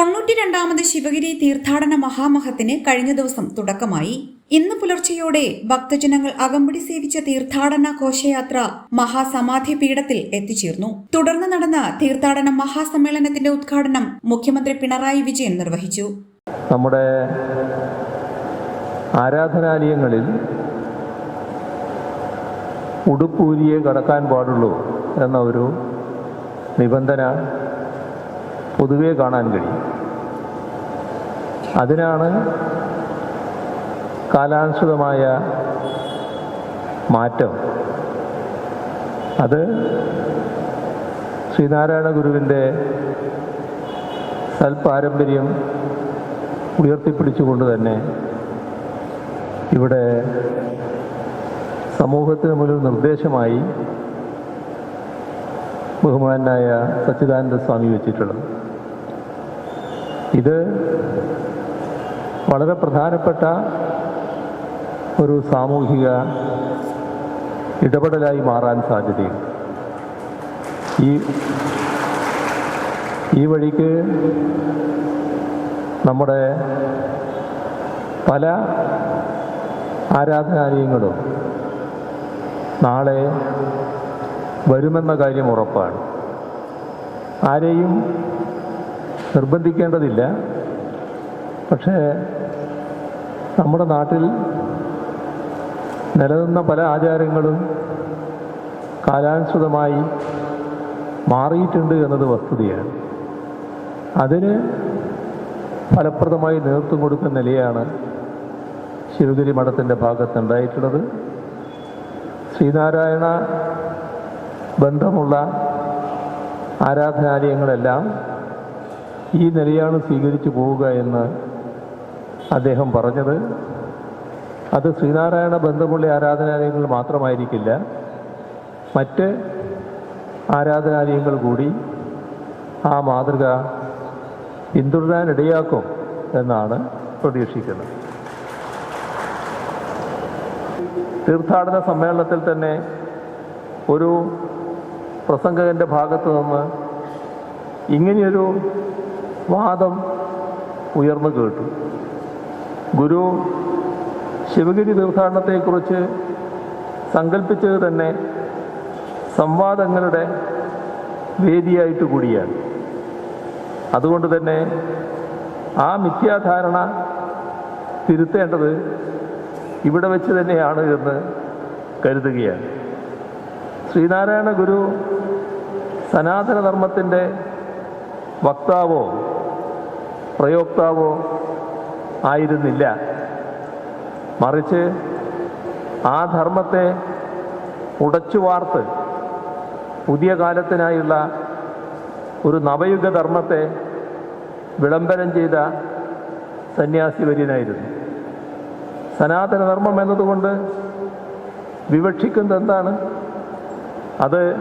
തൊണ്ണൂറ്റി രണ്ടാമത് ശിവഗിരി തീർത്ഥാടന മഹാമഹത്തിന് കഴിഞ്ഞ ദിവസം തുടക്കമായി. ഇന്ന് പുലർച്ചെയോടെ ഭക്തജനങ്ങൾ അകമ്പടി സേവിച്ച തീർത്ഥാടന ഘോഷയാത്ര മഹാസമാധി പീഠത്തിൽ എത്തിച്ചേർന്നു. തുടർന്ന് നടന്ന തീർത്ഥാടന മഹാസമ്മേളനത്തിന്റെ ഉദ്ഘാടനം മുഖ്യമന്ത്രി പിണറായി വിജയൻ നിർവഹിച്ചു. നമ്മുടെ ആരാധനാലയങ്ങളിൽ ഉടുപ്പൂരിയെ കടക്കാൻ പാടുള്ളൂ എന്ന ഒരു നിബന്ധന പൊതുവെ കാണാൻ കഴിയും. അതിനാണ് കാലാനുസൃതമായ മാറ്റം. അത് ശ്രീനാരായണ ഗുരുവിന്റെ സൽപാരമ്പര്യം ഉയർത്തിപ്പിടിച്ചുകൊണ്ട് തന്നെ ഇവിടെ സമൂഹത്തിന് മുന്നിൽ നിർദ്ദേശമായി ബഹുമാനായ സച്ചിദാനന്ദ സ്വാമി വെച്ചിട്ടുള്ളത്. ഇത് വളരെ പ്രധാനപ്പെട്ട ഒരു സാമൂഹിക ഇടപെടലായി മാറാൻ സാധ്യതയുണ്ട്. ഈ ഈ വഴിക്ക് നമ്മുടെ പല ആരാധനാലയങ്ങളും നാളെ വരുമെന്ന കാര്യം ഉറപ്പാണ്. ആരെയും നിർബന്ധിക്കേണ്ടതില്ല. പക്ഷേ നമ്മുടെ നാട്ടിൽ നിലനിന്ന പല ആചാരങ്ങളും കാലാനുസൃതമായി മാറിയിട്ടുണ്ട് എന്നത് വസ്തുതയാണ്. അതിന് ഫലപ്രദമായി നേതൃത്വം കൊടുക്കുന്ന നിലയാണ് ശിവഗിരി മഠത്തിന്റെ ഭാഗത്തുണ്ടായിട്ടുള്ളത്. ശ്രീനാരായണ ബന്ധമുള്ള ആരാധനാലയങ്ങളെല്ലാം ഈ നിലയാണ് സ്വീകരിച്ചു പോവുക എന്ന് അദ്ദേഹം പറഞ്ഞത്. അത് ശ്രീനാരായണ ബന്ധമുള്ള ആരാധനാലയങ്ങൾ മാത്രമായിരിക്കില്ല. മറ്റ് ആരാധനാലയങ്ങൾ കൂടി ആ മാതൃക പിന്തുടരാനിടയാക്കും എന്നാണ് പ്രതീക്ഷിക്കുന്നത്. തീർത്ഥാടന സമ്മേളനത്തിൽ തന്നെ ഒരു പ്രസംഗകന്റെ ഭാഗത്തു നിന്ന് ഇങ്ങനെയൊരു വാദം ഉയർന്നു കേട്ടു. ഗുരു ശിവഗിരി തീർത്ഥാടനത്തെക്കുറിച്ച് സങ്കല്പിച്ചത് തന്നെ സംവാദങ്ങളുടെ വേദിയായിട്ട് കൂടിയാണ്. അതുകൊണ്ട് തന്നെ ആ മിഥ്യാധാരണ തിരുത്തേണ്ടത് ഇവിടെ വെച്ച് തന്നെയാണ് എന്ന് കരുതുകയാണ്. ശ്രീനാരായണ ഗുരു സനാതനധർമ്മത്തിന്റെ വക്താവോ പ്രയോക്താവോ ആയിരുന്നില്ല. മറിച്ച് ആ ധർമ്മത്തെ ഉടച്ചു വാർത്ത് പുതിയ കാലത്തിനായുള്ള ഒരു നവയുഗ ധർമ്മത്തെ വിളംബരം ചെയ്ത സന്യാസി വര്യനായിരുന്നു. സനാതനധർമ്മം എന്നതുകൊണ്ട് വിവക്ഷിക്കുന്നത് എന്താണ്? അത്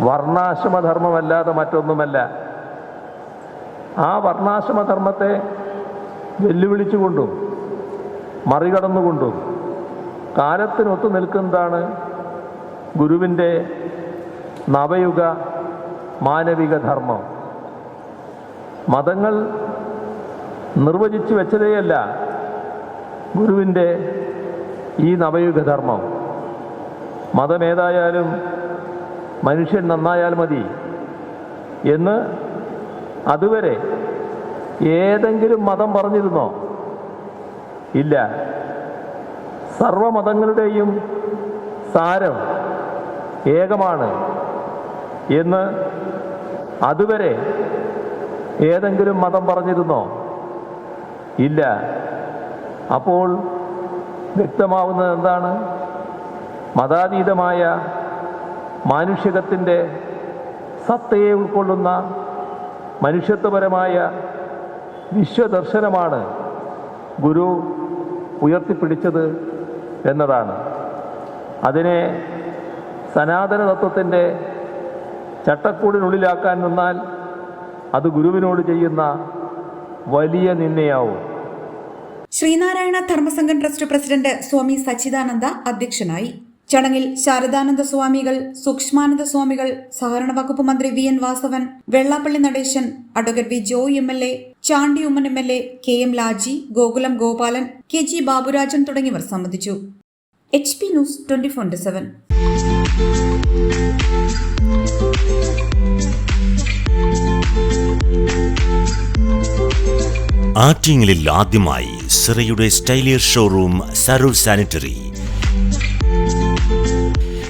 വർണാശ്രമധർമ്മമല്ലാതെ മറ്റൊന്നുമല്ല. ആ വർണാശ്രമധർമ്മത്തെ വെല്ലുവിളിച്ചുകൊണ്ടും മറികടന്നുകൊണ്ടും കാലത്തിനൊത്തു നിൽക്കുന്നതാണ് ഗുരുവിന്റെ നവയുഗ മാനവിക ധർമ്മം. മതങ്ങൾ നിർവചിച്ചു വെച്ചതേയല്ല ഗുരുവിന്റെ ഈ നവയുഗ ധർമ്മം. മതമേതായാലും മനുഷ്യൻ നന്നായാൽ മതി എന്ന് അതുവരെ ഏതെങ്കിലും മതം പറഞ്ഞിരുന്നോ? ഇല്ല. സർവമതങ്ങളുടെയും സാരം ഏകമാണ് എന്ന് അതുവരെ ഏതെങ്കിലും മതം പറഞ്ഞിരുന്നോ? ഇല്ല. അപ്പോൾ വ്യക്തമാവുന്നത് എന്താണ്? മതാതീതമായ മാനുഷികത്തിന്റെ സത്തയെ ഉൾക്കൊള്ളുന്ന മനുഷ്യത്വപരമായ വിശ്വദർശനമാണ് ഗുരു ഉയർത്തിപ്പിടിച്ചത് എന്നതാണ്. അതിനെ സനാതന തത്വത്തിന്റെ ചട്ടക്കൂടിനുള്ളിലാക്കാൻ നിന്നാൽ അത് ഗുരുവിനോട് ചെയ്യുന്ന വലിയ നിന്നയാവും ശ്രീനാരായണ ധർമ്മസംഘം ട്രസ്റ്റ് പ്രസിഡന്റ് സ്വാമി സച്ചിദാനന്ദ അധ്യക്ഷനായി ചടങ്ങിൽ ശാരദാനന്ദ സ്വാമികൾ സൂക്ഷ്മാനന്ദ സ്വാമികൾ സഹകരണ വകുപ്പ് മന്ത്രി V N Vasavan Vellappally Natesan advocate V Joy M L A Chandy Oommen M L A K M Laji Gokulam Gopalan K G Baburajan തുടങ്ങിയവർ സംബന്ധിച്ചു. H P news twenty four seven. ആറ്റിങ്ങലിൽ ആദ്യമായി സിറയുടെ സ്റ്റൈലിയർ ഷോറൂം സരൂർ സാനിറ്ററി.